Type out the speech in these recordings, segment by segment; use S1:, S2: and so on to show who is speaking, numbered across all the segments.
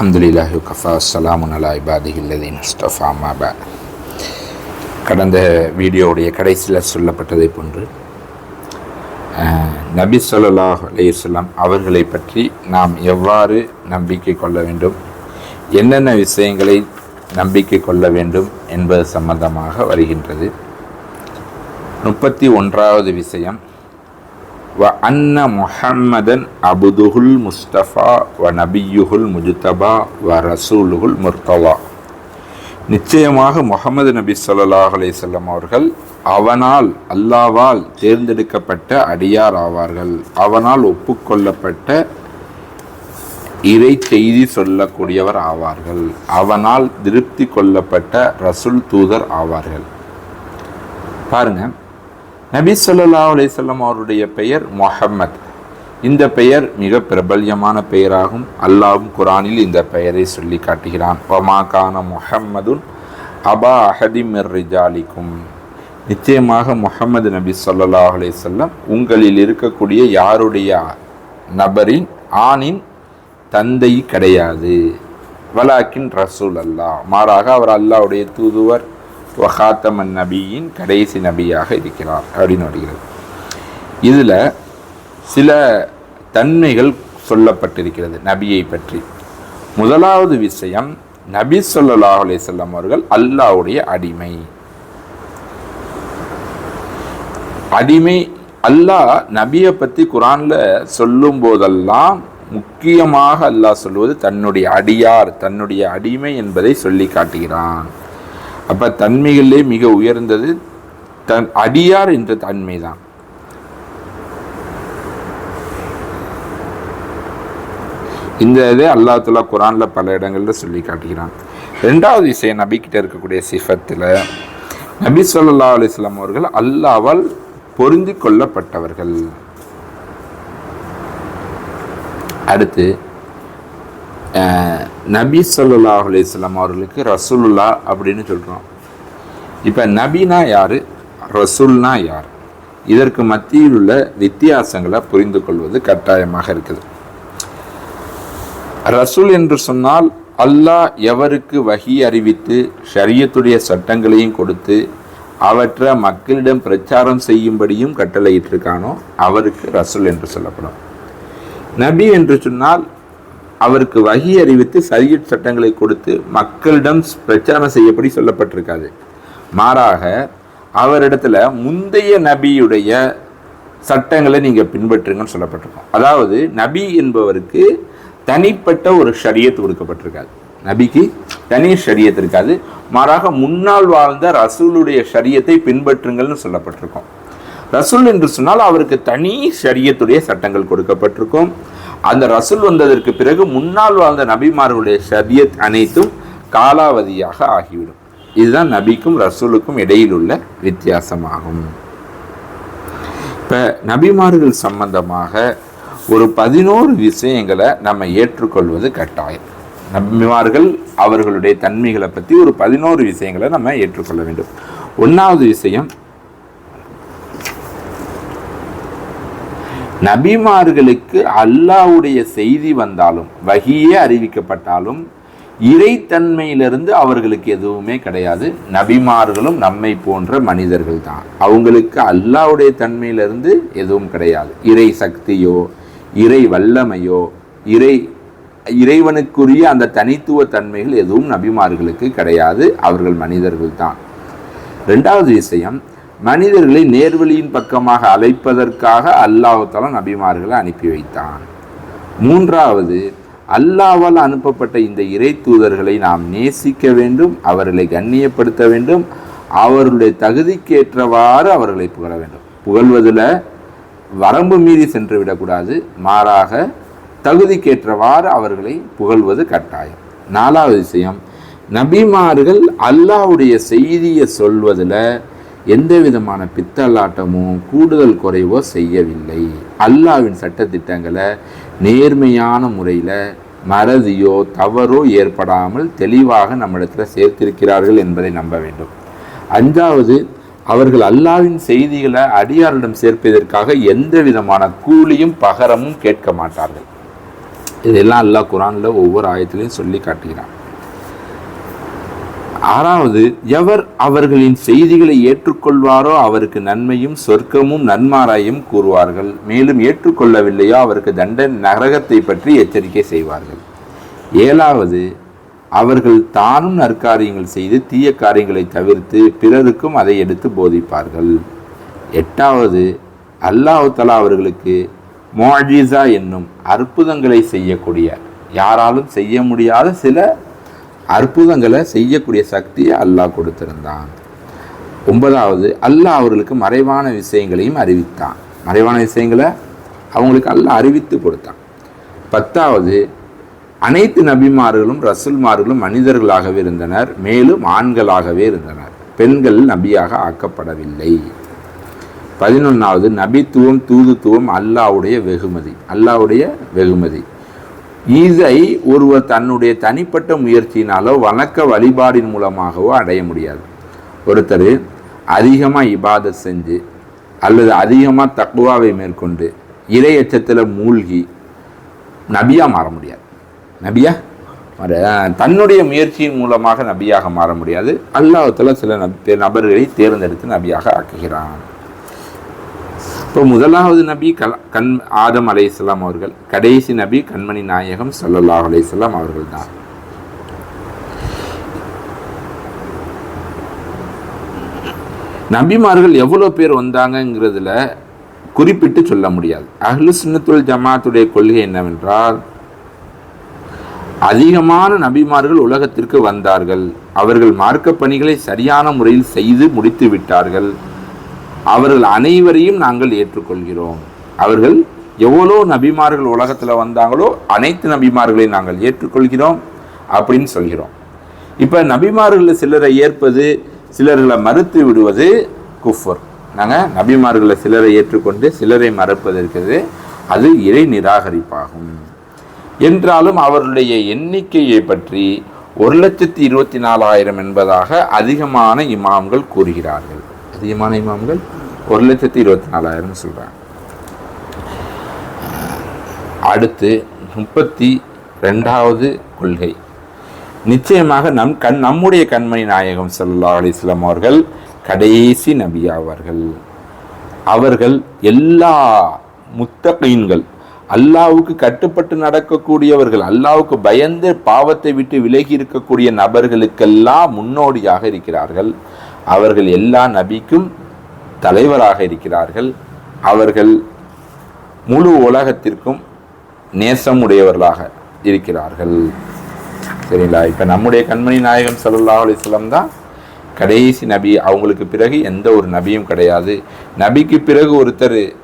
S1: அல்ஹம்துலில்லாஹி கஃபா அஸ்ஸலாமுன் அலா இபாதிஹில்லதீன் முஸ்தஃபா மாபா கடந்த வீடியோவுடைய கடைசியில் சொல்லப்பட்டதை போன்று நபி ஸல்லல்லாஹு அலையுஸ்லாம் அவர்களை பற்றி நாம் எவ்வாறு நம்பிக்கை கொள்ள வேண்டும் என்னென்ன விஷயங்களை நம்பிக்கை கொள்ள வேண்டும் என்பது சம்பந்தமாக வருகின்றது. முப்பத்தி ஒன்றாவது விஷயம் வ அன்ன முஹம்மதன் அபுதுஹுல் முஸ்தபா வ நபியுஹுல் முஜ்தபா வ ரசூலுஹுல் முர்தவா நிச்சயமாக முகமது நபி ஸல்லல்லாஹு அலைஹி அவர்கள் அவனால் அல்லாவால் தேர்ந்தெடுக்கப்பட்ட அடியார் ஆவார்கள். அவனால் ஒப்புக்கொள்ளப்பட்ட இறை செய்தி சொல்லக்கூடியவர் ஆவார்கள். அவனால் திருப்தி கொள்ளப்பட்ட ரசூல் தூதர் ஆவார்கள். பாருங்கள் நபி சொல்லா அலிசல்லம் அவருடைய பெயர் முஹம்மத். இந்த பெயர் மிக பிரபல்யமான பெயராகும். அல்லாஹும் குரானில் இந்த பெயரை சொல்லி காட்டுகிறான். வமா கான முஹம்மதுன் அபா அஹதி ரிஜாலிக்கும். நிச்சயமாக முகமது நபி சொல்லா அலைஹி உங்களில் இருக்கக்கூடிய யாருடைய நபரின் ஆணின் தந்தை கிடையாது. வலாக்கின் ரசூல் அல்லாஹ். மாறாக அவர் அல்லாஹ்வுடைய தூதுவர் வஹாத்தமன் நபியின் கடைசி நபியாக இருக்கிறார் அப்படின்னு வருகிறது. இதில் சில தன்மைகள் சொல்லப்பட்டிருக்கிறது நபியை பற்றி. முதலாவது விஷயம் நபி ஸல்லல்லாஹு அலைஹி அவர்கள் அல்லாஹ்வுடைய அடிமை. அடிமை அல்லாஹ் நபியை பற்றி குரானில் சொல்லும் போதெல்லாம் முக்கியமாக அல்லாஹ் சொல்வது தன்னுடைய அடியார் தன்னுடைய அடிமை என்பதை சொல்லி காட்டுகிறான். அப்போ தன்மைகளிலே மிக உயர்ந்தது. தன் அடியார் என்ற தன்மை தான். இந்த இதை அல்லாஹ் குரானில் பல இடங்களில் சொல்லி காட்டுகிறான். ரெண்டாவது விஷயம் நபிக்கிட்ட இருக்கக்கூடிய சிஃபத்தில் நபி சொல்லா அலிஸ்லாம் அவர்கள் அல்லாவால் பொருந்தி கொள்ளப்பட்டவர்கள். அடுத்து நபி சொல்லுல்லா அலைஹி அவர்களுக்கு ரசூலுல்லா அப்படின்னு சொல்கிறோம் இப்போ நபினா யார்? ரசூல்னா யார்? இதற்கு மத்தியில் உள்ள வித்தியாசங்களை புரிந்து கொள்வது கட்டாயமாக இருக்குது. ரசூல் என்று சொன்னால் அல்லாஹ் எவருக்கு வகி அறிவித்து ஷரியத்துடைய சட்டங்களையும் கொடுத்து அவற்றை மக்களிடம் பிரச்சாரம் செய்யும்படியும் கட்டளையிட்டிருக்கானோ அவருக்கு ரசூல் என்று சொல்லப்படும். நபி என்று சொன்னால் அவருக்கு வகி அறிவித்து சரியத் சட்டங்களை கொடுத்து மக்களிடம் பிரச்சாரம் செய்யப்படி சொல்லப்பட்டிருக்காது. மாறாக அவரிடத்துல முந்தைய நபியுடைய சட்டங்களை நீங்க பின்பற்றுங்கன்னு சொல்லப்பட்டிருக்கோம். அதாவது நபி என்பவருக்கு தனிப்பட்ட ஒரு ஷரியத் கொடுக்கப்பட்டிருக்காது. நபிக்கு தனி ஷரியத் இருக்காது. மாறாக முன்னால் வாழ்ந்த ரசூலுடைய ஷரியத்தை பின்பற்றுங்கள்னு சொல்லப்பட்டிருக்கோம். ரசூல் என்று சொன்னால் அவருக்கு தனி ஷரியத்துடைய சட்டங்கள் கொடுக்கப்பட்டிருக்கும். அந்த ரசூல் வந்ததற்கு பிறகு முன்னால் வாழ்ந்த நபிமார்களுடைய ஷரியத் அனைத்தும் காலாவதியாக ஆகிவிடும். இதுதான் நபிக்கும் ரசூலுக்கும் இடையில் உள்ள வித்தியாசமாகும். இப்போ நபிமார்கள் சம்பந்தமாக ஒரு பதினோரு விஷயங்களை நம்ம ஏற்றுக்கொள்வது கட்டாயம். நபிமார்கள் அவர்களுடைய தன்மைகளை பற்றி ஒரு பதினோரு விஷயங்களை நம்ம ஏற்றுக்கொள்ள வேண்டும். ஒன்றாவது விஷயம் நபிமார்களுக்கு அல்லாவுடைய செய்தி வந்தாலும் வகியே அறிவிக்கப்பட்டாலும் இறைத்தன்மையிலிருந்து அவர்களுக்கு எதுவுமே கிடையாது. நபிமார்களும் நம்மை போன்ற மனிதர்கள் தான் அவங்களுக்கு அல்லாஹ்வுடைய தன்மையிலிருந்து எதுவும் கிடையாது. இறை சக்தியோ இறை வல்லமையோ இறை இறைவனுக்குரிய அந்த தனித்துவ தன்மைகள் எதுவும் நபிமார்களுக்கு கிடையாது. அவர்கள் மனிதர்கள் தான் ரெண்டாவது விஷயம் மனிதர்களை நேர்வழியின் பக்கமாக அழைப்பதற்காக அல்லாஹால நபிமார்களை அனுப்பி வைத்தான். மூன்றாவது அல்லாவால் அனுப்பப்பட்ட இந்த இறை தூதர்களை நாம் நேசிக்க வேண்டும் அவர்களை கண்ணியப்படுத்த வேண்டும் அவர்களுடைய தகுதிக்கேற்றவாறு அவர்களை புகழ வேண்டும். புகழ்வதில் வரம்பு மீறி சென்று விடக்கூடாது மாறாக தகுதிக்கேற்றவாறு அவர்களை புகழ்வது கட்டாயம். நாலாவது விஷயம் நபிமார்கள் அல்லாஹ்வுடைய செய்தியை சொல்வதில் எந்த விதமான பித்தலாட்டமோ கூடுதல் குறைவோ செய்யவில்லை. அல்லாஹ்வின் சட்டத்திட்டங்களை நேர்மையான முறையில் மறதியோ தவறோ ஏற்படாமல் தெளிவாக நம்மிடத்தில் சேர்த்திருக்கிறார்கள் என்பதை நம்ப வேண்டும். அஞ்சாவது அவர்கள் அல்லாவின் செய்திகளை அடியாரிடம் சேர்ப்பதற்காக எந்த விதமான கூலியும் பகரமும் கேட்க மாட்டார்கள். இதெல்லாம் அல்லாஹ் குரானில் ஒவ்வொரு ஆயத்திலையும் சொல்லி காட்டுகிறான். ஆறாவது எவர் அவர்களின் செய்திகளை ஏற்றுக்கொள்வாரோ அவருக்கு நன்மையும் சொர்க்கமும் நன்மாராயும் கூறுவார்கள். மேலும் ஏற்றுக்கொள்ளவில்லையோ அவருக்கு தண்ட நரகத்தை பற்றி எச்சரிக்கை செய்வார்கள். ஏழாவது அவர்கள் தானும் நற்காரியங்கள் செய்து தீய காரியங்களை தவிர்த்து பிறருக்கும் அதை எடுத்து போதிப்பார்கள். எட்டாவது அல்லாஹ் தலா அவர்களுக்கு மோஜிசா என்னும் அற்புதங்களை செய்யக்கூடிய யாராலும் செய்ய முடியாத சில அற்புதங்களை செய்யக்கூடிய சக்தியை அல்லாஹ் கொடுத்திருந்தான். ஒன்பதாவது அல்லாஹ் அவர்களுக்கு மறைவான விஷயங்களையும் அறிவித்தான். மறைவான விஷயங்களை அவங்களுக்கு அல்லாஹ் அறிவித்து கொடுத்தான். பத்தாவது அனைத்து நபிமார்களும் ரசூல்மார்களும் மனிதர்களாகவே இருந்தனர் மேலும் ஆண்களாகவே இருந்தனர். பெண்கள் நபியாக ஆக்கப்படவில்லை. பதினொன்றாவது நபித்துவம் தூதுத்துவம் அல்லாவுடைய வெகுமதி. அல்லாவுடைய வெகுமதி. இதை ஒருவர் தன்னுடைய தனிப்பட்ட முயற்சியினாலோ வணக்க வழிபாடின் மூலமாகவோ அடைய முடியாது. ஒருத்தர் அதிகமாக இபாதை செஞ்சு அல்லது அதிகமாக தக்குவாவை மேற்கொண்டு இறை எச்சத்தில் மூழ்கி நபியாக மாற முடியாது. நபியா? தன்னுடைய முயற்சியின் மூலமாக நபியாக மாற முடியாது. அல்லாஹத்தில் சில நபர்களை தேர்ந்தெடுத்து நபியாக ஆக்குகிறான். இப்போ முதலாவது நபி கல் கண் ஆதம் அலையாம் அவர்கள் கடைசி நபி கண்மணி நாயகம் சல்லல்லாஹ் அலையாம் அவர்கள் தான் நபிமார்கள் எவ்வளோ பேர் வந்தாங்கங்கிறதுல குறிப்பிட்டு சொல்ல முடியாது. அஹ்லு சுன்னத்துல் ஜமாத்துடைய கொள்கை என்னவென்றால் அதிகமான நபிமார்கள் உலகத்திற்கு வந்தார்கள். அவர்கள் மார்க்க பணிகளை சரியான முறையில் செய்து முடித்து விட்டார்கள். அவர்கள் அனைவரையும் நாங்கள் ஏற்றுக்கொள்கிறோம். அவர்கள் எவ்வளோ நபிமார்கள் உலகத்தில் வந்தாங்களோ அனைத்து நபிமார்களையும் நாங்கள் ஏற்றுக்கொள்கிறோம் அப்படின்னு சொல்கிறோம். இப்போ நபிமார்களில் சிலரை ஏற்பது சிலர்களை மறுத்து விடுவது குஃபர். நாங்கள் நபிமார்களை சிலரை ஏற்றுக்கொண்டு சிலரை மறுப்பது இருக்கிறது அது இறை நிராகரிப்பாகும். என்றாலும் அவருடைய எண்ணிக்கையை பற்றி ஒரு லட்சத்தி இருபத்தி நாலாயிரம் என்பதாக அதிகமான இமாம்கள் கூறுகிறார்கள். அதிகமான இமாம்கள் ஒரு லட்சத்தி இருபத்தி நாலாயிரம்னு சொல்கிறாங்க அடுத்து முப்பத்தி ரெண்டாவது கொள்கை. நிச்சயமாக நம் கண் நம்முடைய கண்மணி நாயகம் சல்லா அலிஸ்லாம் அவர்கள் கடைசி நபி ஆவார்கள். அவர்கள் எல்லா முத்தகீன்கள் அல்லாவுக்கு கட்டுப்பட்டு நடக்கக்கூடியவர்கள் அல்லாவுக்கு பயந்து பாவத்தை விட்டு விலகி இருக்கக்கூடிய நபர்களுக்கெல்லாம் முன்னோடியாக இருக்கிறார்கள். அவர்கள் எல்லா நபிக்கும் தலைவராக இருக்கிறார்கள். அவர்கள் முழு உலகத்திற்கும் நேசம் உடையவர்களாக இருக்கிறார்கள். சரிங்களா? இப்போ நம்முடைய கண்மணி நாயகம் சல்லா அலிஸ்லாம் தான் கடைசி நபி. அவங்களுக்கு பிறகு எந்த ஒரு நபியும் கிடையாது. நபிக்கு பிறகு ஒருத்தர்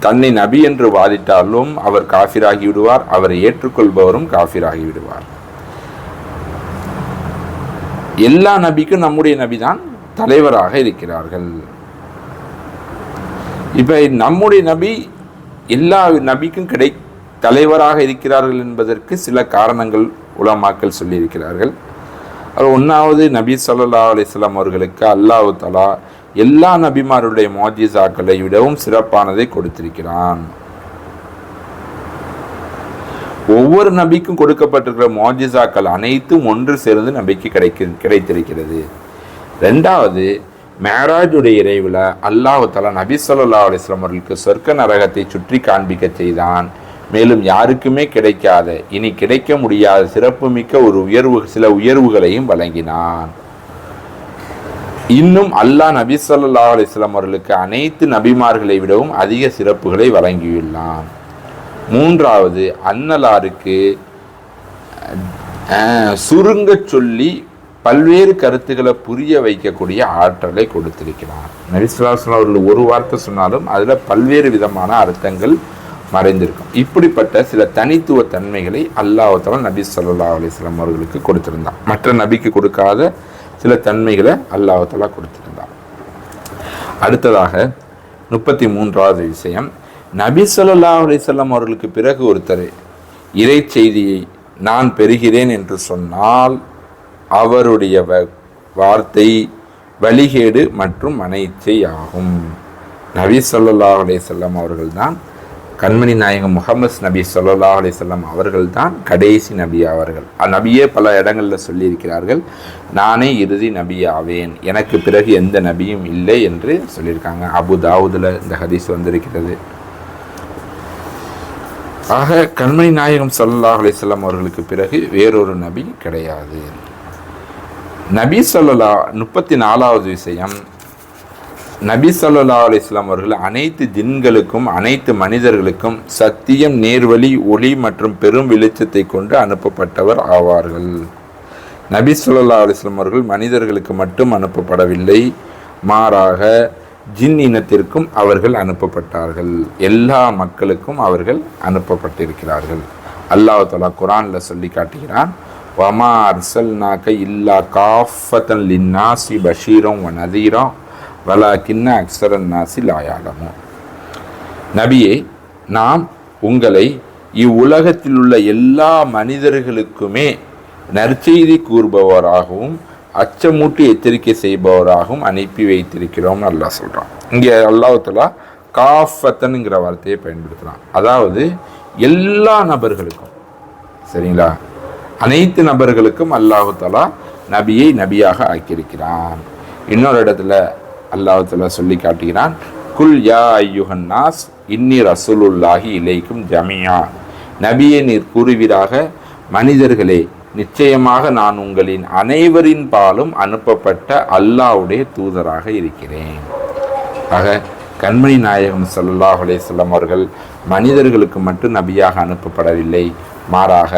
S1: தன்னை நபி என்று வாதிட்டாலும் அவர் காஃபிராகி விடுவார். அவரை ஏற்றுக்கொள்பவரும் காஃபிராகி விடுவார். எல்லா நபிக்கும் நம்முடைய நபி தான் தலைவராக இருக்கிறார்கள். இப்போ நம்முடைய நபி எல்லா நபிக்கும் கிடை தலைவராக இருக்கிறார்கள் என்பதற்கு சில காரணங்கள் உலமாக்கள் சொல்லியிருக்கிறார்கள். அது ஒன்றாவது நபி சல்லா அலிஸ்லாம் அவர்களுக்கு அல்லாஹு தலா எல்லா நபிமாருடைய மோஜிசாக்களை விடவும் சிறப்பானதை கொடுத்திருக்கிறான். ஒவ்வொரு நபிக்கும் கொடுக்கப்பட்டிருக்கிற மோஜிசாக்கள் அனைத்தும் ஒன்று சேர்ந்து நபிக்கு கிடைக்க கிடைத்திருக்கிறது. ரெண்டாவது மேராஜுடைய இறைவில் அல்லாஹு தலா நபி சொல்லா அலிஸ்லாம் அவர்களுக்கு சொர்க்க நரகத்தை சுற்றி காண்பிக்க செய்தான். மேலும் யாருக்குமே கிடைக்காத இனி கிடைக்க முடியாத சிறப்புமிக்க ஒரு உயர்வு சில உயர்வுகளையும் வழங்கினான். இன்னும் அல்லாஹ் நபி சொல்லா அலிஸ்லாம் அவர்களுக்கு அனைத்து நபிமார்களை விடவும் அதிக சிறப்புகளை வழங்கியுள்ளான். மூன்றாவது அன்னலாருக்கு சுருங்க சொல்லி பல்வேறு கருத்துக்களை புரிய வைக்கக்கூடிய ஆற்றலை கொடுத்திருக்கிறார். நபிசுல்லாஸ்லாம் அவர்கள் ஒரு வார்த்தை சொன்னாலும் அதில் பல்வேறு விதமான அர்த்தங்கள் மறைந்திருக்கும். இப்படிப்பட்ட சில தனித்துவ தன்மைகளை அல்லாஹால நபி சொல்லா அலிஸ்லாம் அவர்களுக்கு கொடுத்திருந்தார் மற்ற நபிக்கு கொடுக்காத சில தன்மைகளை அல்லாஹாலா கொடுத்திருந்தார் அடுத்ததாக முப்பத்தி மூன்றாவது விஷயம் நபி சொல்லா அலிசல்லாம் அவர்களுக்கு பிறகு ஒருத்தர் இறை செய்தியை நான் பெறுகிறேன் என்று சொன்னால் அவருடைய வார்த்தை வழிகேடு மற்றும் மனைச்சை ஆகும். நபி சொல்லா அலிசல்லாம் அவர்கள்தான் கண்மணி நாயகம் முகமது நபி சொல்லல்லா அலைஹி வஸல்லம் அவர்கள் தான் கடைசி நபி அவர்கள். அந்நபியே பல இடங்களில் சொல்லியிருக்கிறார்கள் நானே இறுதி நபி ஆவேன். எனக்கு பிறகு எந்த நபியும் இல்லை என்று சொல்லியிருக்காங்க. அபு தாவூதில் இந்த ஹதீஸ் வந்திருக்கிறது. ஆக கண்மணி நாயகம் சல்லாஹ் அலிசல்லாம் அவர்களுக்கு பிறகு வேறொரு நபி கிடையாது. நபி சொல்லலா முப்பத்தி நாலாவது விஷயம். நபி சொல்லல்லா அலிஸ்லாம் அவர்கள் அனைத்து ஜின்களுக்கும் அனைத்து மனிதர்களுக்கும் சத்தியம் நேர்வழி ஒளி மற்றும் பெரும் வெளிச்சத்தை கொண்டு அனுப்பப்பட்டவர் ஆவார்கள். நபி சொல்லல்லா அலிஸ்லாம் அவர்கள் மனிதர்களுக்கு மட்டும் அனுப்பப்படவில்லை. மாறாக ஜின் இனத்திற்கும் அவர்கள் அனுப்பப்பட்டார்கள். எல்லா மக்களுக்கும் அவர்கள் அனுப்பப்பட்டிருக்கிறார்கள். அல்லாஹ் தலா குரானில் சொல்லி காட்டுகிறான் வமா அர்சல் நாக்க இல்லா காஃபத்தன் லின்னாசி பஷீரம் வ நதீரம் வலா கின்ன அக்சரன் நாசி லாயாலமோ நபியே நாம் உங்களை இவ்வுலகத்தில் உள்ள எல்லா மனிதர்களுக்குமே நற்செய்தி கூறுபவராகவும் அச்சமூட்டி எச்சரிக்கை செய்பவராகவும் அனுப்பி வைத்திருக்கிறோம்னு நல்லா சொல்கிறான் இங்கே அல்லாஹலா காஃபத்தனுங்கிற வார்த்தையை பயன்படுத்துகிறான் அதாவது எல்லா நபர்களுக்கும் சரிங்களா? அனைத்து நபர்களுக்கும் அல்லாஹு தலா நபியை நபியாக ஆக்கியிருக்கிறான். இன்னொரு இடத்துல அல்லாஹு தலா சொல்லி காட்டுகிறான் குல் யா ஐயுஹன் நாஸ் இன்னி ரசூலுல்லாஹி இலைக்கும் ஜமியா நபியை நீர் கூறுவீராக மனிதர்களே நிச்சயமாக நான் உங்களின் அனைவரின் பாலும் அனுப்பப்பட்ட அல்லாஹ்வுடைய தூதராக இருக்கிறேன். ஆக கண்மணி நாயகம் சல்லாஹ் அலேஸ்லம் அவர்கள் மனிதர்களுக்கு மட்டும் நபியாக அனுப்பப்படவில்லை. மாறாக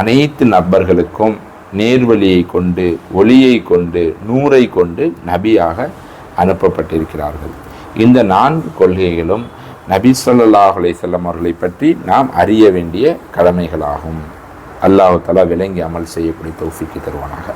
S1: அனைத்து நபர்களுக்கும் நேர்வழியை கொண்டு ஒளியை கொண்டு நூறை கொண்டு நபியாக அனுப்பப்பட்டிருக்கிறார்கள். இந்த நான்கு கொள்கைகளும் நபி சொல்லாஹ் அலைஹி அவர்களை பற்றி நாம் அறிய வேண்டிய கடமைகளாகும். அல்லாஹ் தலா விளங்கி அமல் செய்யக்கூடிய தௌஃபிக்கு தருவானாக.